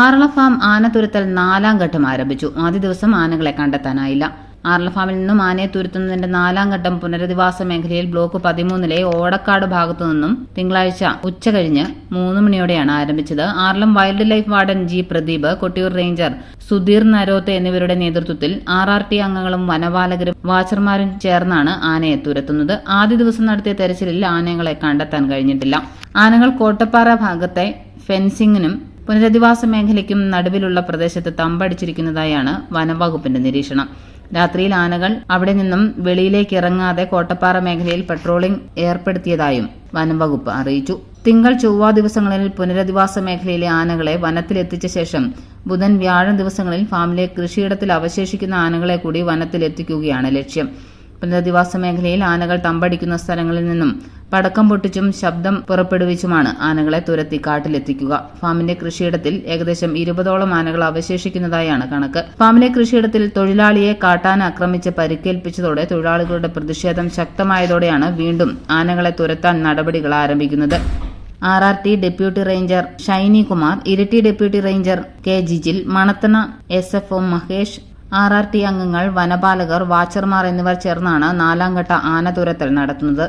ആറള farm ആന തുരത്തൽ നാലാം ഘട്ടം ആരംഭിച്ചു. ആദ്യ ദിവസം ആനകളെ കണ്ടെത്താനായില്ല. ആറള ഫാമിൽ നിന്നും ആനയെ തുരുത്തുന്നതിന്റെ നാലാം ഘട്ടം പുനരധിവാസ മേഖലയിൽ ബ്ലോക്ക് പതിമൂന്നിലെ ഓടക്കാട് ഭാഗത്തു നിന്നും തിങ്കളാഴ്ച ഉച്ച കഴിഞ്ഞ് മൂന്ന് മണിയോടെയാണ് ആരംഭിച്ചത്. Aralam wild life warden G Pradeep Kottiyoor ranger Sudheer Naroth എന്നിവരുടെ നേതൃത്വത്തിൽ ആർ ആർ ടി അംഗങ്ങളും വനപാലകരും വാച്ചർമാരും ചേർന്നാണ് ആനയെ തുരത്തുന്നത്. ആദ്യ ദിവസം നടത്തിയ തെരച്ചിലിൽ ആനകളെ കണ്ടെത്താൻ കഴിഞ്ഞിട്ടില്ല. ആനകൾ കോട്ടപ്പാറ ഭാഗത്തെ ഫെൻസിംഗിനും പുനരധിവാസ മേഖലയ്ക്കും നടുവിലുള്ള പ്രദേശത്ത് തമ്പടിച്ചിരിക്കുന്നതായാണ് വനംവകുപ്പിന്റെ നിരീക്ഷണം. രാത്രിയിൽ ആനകൾ അവിടെ നിന്നും വെളിയിലേക്ക് ഇറങ്ങാതെ കോട്ടപ്പാറ മേഖലയിൽ പട്രോളിംഗ് ഏർപ്പെടുത്തിയതായും വനംവകുപ്പ് അറിയിച്ചു. തിങ്കൾ ചൊവ്വ ദിവസങ്ങളിൽ പുനരധിവാസ മേഖലയിലെ ആനകളെ വനത്തിലെത്തിച്ച ശേഷം ബുധൻ വ്യാഴം ദിവസങ്ങളിൽ ഫാമിലെ കൃഷിയിടത്തിൽ അവശേഷിക്കുന്ന ആനകളെ കൂടി വനത്തിലെത്തിക്കുകയാണ് ലക്ഷ്യം. പുനരധിവാസ മേഖലയിൽ ആനകൾ തമ്പടിക്കുന്ന സ്ഥലങ്ങളിൽ നിന്നും പടക്കം പൊട്ടിച്ചും ശബ്ദം പുറപ്പെടുവിച്ചുമാണ് ആനകളെ തുരത്തി കാട്ടിലെത്തിക്കുക. ഫാമിന്റെ കൃഷിയിടത്തിൽ ഏകദേശം ഇരുപതോളം ആനകൾ അവശേഷിക്കുന്നതായാണ് കണക്ക്. ഫാമിലെ കൃഷിയിടത്തിൽ തൊഴിലാളിയെ കാട്ടാന ആക്രമിച്ച് പരിക്കേൽപ്പിച്ചതോടെ തൊഴിലാളികളുടെ പ്രതിഷേധം ശക്തമായതോടെയാണ് വീണ്ടും ആനകളെ തുരത്താൻ നടപടികൾ ആരംഭിക്കുന്നത്. R R T deputy ranger Shiny Kumar Iritty deputy ranger K Jijil Manathana S F O Mahesh R R T അംഗങ്ങൾ വനപാലകർ വാച്ചർമാർ എന്നിവർ ചേർന്നാണ് നാലാംഘട്ട ആന തുരത്തൽ നടത്തുന്നത്.